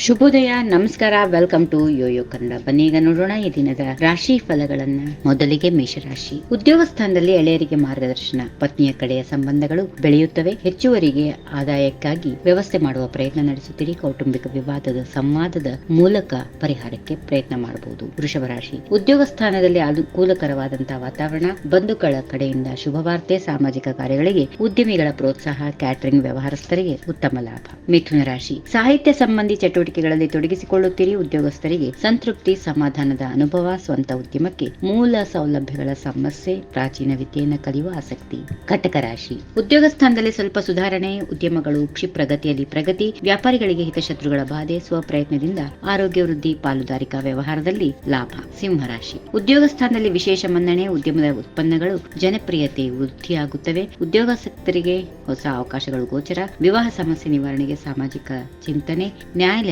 ಶುಭೋದಯ, ನಮಸ್ಕಾರ, welcome to Yoyo Kannada. ಬನ್ನಿ ಈಗ ನೋಡೋಣ ಈ ದಿನದ ರಾಶಿ ಫಲಗಳನ್ನ. ಮೊದಲಿಗೆ ಮೇಷರಾಶಿ. ಉದ್ಯೋಗ ಸ್ಥಾನದಲ್ಲಿ ಎಳೆಯರಿಗೆ ಮಾರ್ಗದರ್ಶನ, ಪತ್ನಿಯ ಕಡೆಯ ಸಂಬಂಧಗಳು ಬೆಳೆಯುತ್ತವೆ. ಹೆಚ್ಚುವರಿಗೆ ಆದಾಯಕ್ಕಾಗಿ ವ್ಯವಸ್ಥೆ ಮಾಡುವ ಪ್ರಯತ್ನ ನಡೆಸುತ್ತೀರಿ. ಕೌಟುಂಬಿಕ ವಿವಾದದ ಸಂವಾದದ ಮೂಲಕ ಪರಿಹಾರಕ್ಕೆ ಪ್ರಯತ್ನ ಮಾಡಬಹುದು. ವೃಷಭ ರಾಶಿ. ಉದ್ಯೋಗ ಸ್ಥಾನದಲ್ಲಿ ಅನುಕೂಲಕರವಾದಂತಹ ವಾತಾವರಣ, ಬಂಧುಗಳ ಕಡೆಯಿಂದ ಶುಭವಾರ್ತೆ ಸಾಮಾಜಿಕ ಕಾರ್ಯಗಳಿಗೆ ಉದ್ಯಮಿಗಳ ಪ್ರೋತ್ಸಾಹ, ಕ್ಯಾಟರಿಂಗ್ ವ್ಯವಹಾರಸ್ಥರಿಗೆ ಉತ್ತಮ ಲಾಭ. ಮಿಥುನ ರಾಶಿ. ಸಾಹಿತ್ಯ ಸಂಬಂಧಿ ಚಟುವಟಿಕೆಗಳಲ್ಲಿ ತೊಡಗಿಸಿಕೊಳ್ಳುತ್ತೀರಿ ಉದ್ಯೋಗಸ್ಥರಿಗೆ ಸಂತೃಪ್ತಿ, ಸಮಾಧಾನದ ಅನುಭವ, ಸ್ವಂತ ಉದ್ಯಮಕ್ಕೆ ಮೂಲ ಸೌಲಭ್ಯಗಳ ಸಮಸ್ಯೆ, ಪ್ರಾಚೀನ ವಿದ್ಯೆಯನ್ನು ಕಲಿಯುವ ಆಸಕ್ತಿ. ಘಟಕ ರಾಶಿ. ಉದ್ಯೋಗ ಸ್ಥಾನದಲ್ಲಿ ಸ್ವಲ್ಪ ಸುಧಾರಣೆ, ಉದ್ಯಮಗಳು ಕ್ಷಿಪ್ರಗತಿಯಲ್ಲಿ ಪ್ರಗತಿ, ವ್ಯಾಪಾರಿಗಳಿಗೆ ಹಿತಶತ್ರುಗಳ ಬಾಧೆ, ಸ್ವಪ್ರಯತ್ನದಿಂದ ಆರೋಗ್ಯ ವೃದ್ಧಿ, ಪಾಲುದಾರಿಕಾ ವ್ಯವಹಾರದಲ್ಲಿ ಲಾಭ. ಸಿಂಹರಾಶಿ ಉದ್ಯೋಗ ಸ್ಥಾನದಲ್ಲಿ ವಿಶೇಷ ಮನ್ನಣೆ, ಉದ್ಯಮದ ಉತ್ಪನ್ನಗಳು ಜನಪ್ರಿಯತೆ ವೃದ್ಧಿಯಾಗುತ್ತವೆ ಉದ್ಯೋಗಾಸಕ್ತರಿಗೆ ಹೊಸ ಅವಕಾಶಗಳು, ಗೋಚರ. ವಿವಾಹ ಸಮಸ್ಯೆ ನಿವಾರಣೆಗೆ ಸಾಮಾಜಿಕ ಚಿಂತನೆ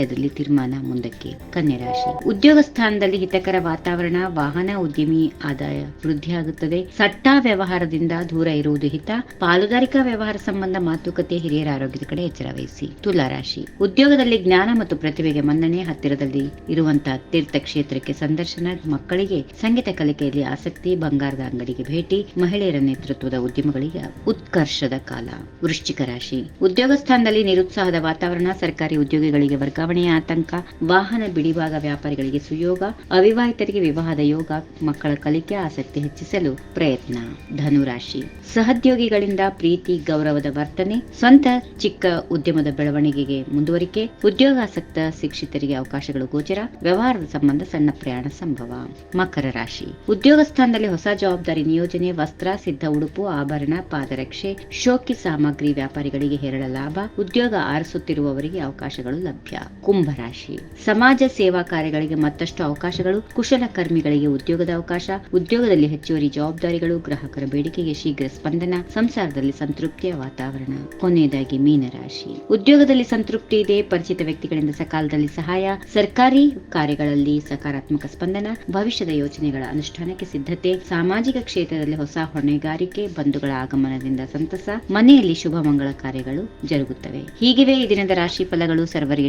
ನ್ಯಾಯಾಲಯದಲ್ಲಿ ತೀರ್ಮಾನ ಮುಂದಕ್ಕೆ ಕನ್ಯಾ ರಾಶಿ. ಉದ್ಯೋಗ ಸ್ಥಾನದಲ್ಲಿ ಹಿತಕರ ವಾತಾವರಣ, ವಾಹನ ಉದ್ಯಮಿ ಆದಾಯ ವೃದ್ಧಿಯಾಗುತ್ತದೆ ಸಟ್ಟಾ ವ್ಯವಹಾರದಿಂದ ದೂರ ಇರುವುದು ಹಿತ. ಪಾಲುದಾರಿಕಾ ವ್ಯವಹಾರ ಸಂಬಂಧ ಮಾತುಕತೆ ಹಿರಿಯರ ಆರೋಗ್ಯದ ಕಡೆ ಎಚ್ಚರ ವಹಿಸಿ. ತುಲಾ ರಾಶಿ. ಉದ್ಯೋಗದಲ್ಲಿ ಜ್ಞಾನ ಮತ್ತು ಪ್ರತಿಭೆಗೆ ಮನ್ನಣೆ ಹತ್ತಿರದಲ್ಲಿ ಇರುವಂತಹ ತೀರ್ಥ ಕ್ಷೇತ್ರಕ್ಕೆ ಸಂದರ್ಶನ, ಮಕ್ಕಳಿಗೆ ಸಂಗೀತ ಕಲಿಕೆಯಲ್ಲಿ ಆಸಕ್ತಿ, ಬಂಗಾರದ ಅಂಗಡಿಗೆ ಭೇಟಿ, ಮಹಿಳೆಯರ ನೇತೃತ್ವದ ಉದ್ಯಮಗಳಿಗೆ ಉತ್ಕರ್ಷದ ಕಾಲ. ವೃಶ್ಚಿಕ ರಾಶಿ. ಉದ್ಯೋಗ ಸ್ಥಾನದಲ್ಲಿ ನಿರುತ್ಸಾಹದ ವಾತಾವರಣ, ಸರ್ಕಾರಿ ಉದ್ಯೋಗಿಗಳಿಗೆ ವರ್ಗಾವಣೆಯ ಆತಂಕ, ವಾಹನ ಬಿಡಿಭಾಗ ವ್ಯಾಪಾರಿಗಳಿಗೆ ಸುಯೋಗ, ಅವಿವಾಹಿತರಿಗೆ ವಿವಾಹದ ಯೋಗ, ಮಕ್ಕಳ ಕಲಿಕೆ ಆಸಕ್ತಿ ಹೆಚ್ಚಿಸಲು ಪ್ರಯತ್ನ. ಧನುರಾಶಿ. ಸಹೋದ್ಯೋಗಿಗಳಿಂದ ಪ್ರೀತಿ, ಗೌರವದ ವರ್ತನೆ, ಸ್ವಂತ, ಚಿಕ್ಕ ಉದ್ಯಮದ ಬೆಳವಣಿಗೆಗೆ ಮುಂದುವರಿಕೆ, ಉದ್ಯೋಗಾಸಕ್ತ, ಶಿಕ್ಷಿತರಿಗೆ ಅವಕಾಶಗಳು ಗೋಚರ, ವ್ಯವಹಾರದ ಸಂಬಂಧ ಸಣ್ಣ ಪ್ರಯಾಣ ಸಂಭವ. ಮಕರ ರಾಶಿ. ಉದ್ಯೋಗ ಸ್ಥಾನದಲ್ಲಿ ಹೊಸ ಜವಾಬ್ದಾರಿ ನಿಯೋಜನೆ, ವಸ್ತ್ರ, ಸಿದ್ಧ ಉಡುಪು, ಆಭರಣ, ಪಾದರಕ್ಷೆ, ಶೋಕಿ ಸಾಮಗ್ರಿ ವ್ಯಾಪಾರಿಗಳಿಗೆ ಹೇರಳ ಲಾಭ, ಉದ್ಯೋಗ ಆರಿಸುತ್ತಿರುವವರಿಗೆ ಅವಕಾಶಗಳು ಲಭ್ಯ. ಕುಂಭರಾಶಿ ಸಮಾಜ ಸೇವಾ ಕಾರ್ಯಗಳಿಗೆ ಮತ್ತಷ್ಟು ಅವಕಾಶಗಳು ಕುಶಲಕರ್ಮಿಗಳಿಗೆ ಉದ್ಯೋಗದ ಅವಕಾಶ, ಉದ್ಯೋಗದಲ್ಲಿ ಹೆಚ್ಚುವರಿ ಜವಾಬ್ದಾರಿಗಳು, ಗ್ರಾಹಕರ ಬೇಡಿಕೆಗೆ ಶೀಘ್ರ ಸ್ಪಂದನ, ಸಂಸಾರದಲ್ಲಿ ಸಂತೃಪ್ತಿಯ ವಾತಾವರಣ. ಕೊನೆಯದಾಗಿ ಮೀನರಾಶಿ ಉದ್ಯೋಗದಲ್ಲಿ ಸಂತೃಪ್ತಿ ಇದೆ, ಪರಿಚಿತ ವ್ಯಕ್ತಿಗಳಿಂದ ಸಕಾಲದಲ್ಲಿ ಸಹಾಯ, ಸರ್ಕಾರಿ ಕಾರ್ಯಗಳಲ್ಲಿ ಸಕಾರಾತ್ಮಕ ಸ್ಪಂದನ, ಭವಿಷ್ಯದ ಯೋಜನೆಗಳ ಅನುಷ್ಠಾನಕ್ಕೆ ಸಿದ್ಧತೆ, ಸಾಮಾಜಿಕ ಕ್ಷೇತ್ರದಲ್ಲಿ ಹೊಸ ಹೊಣೆಗಾರಿಕೆ, ಬಂಧುಗಳ ಆಗಮನದಿಂದ ಸಂತಸ, ಮನೆಯಲ್ಲಿ ಶುಭ ಮಂಗಳ ಕಾರ್ಯಗಳು ಜರುಗುತ್ತವೆ. ಹೀಗಿವೆ ಈ ದಿನದ ರಾಶಿ ಫಲಗಳು ಸರ್ವರಿಗೆ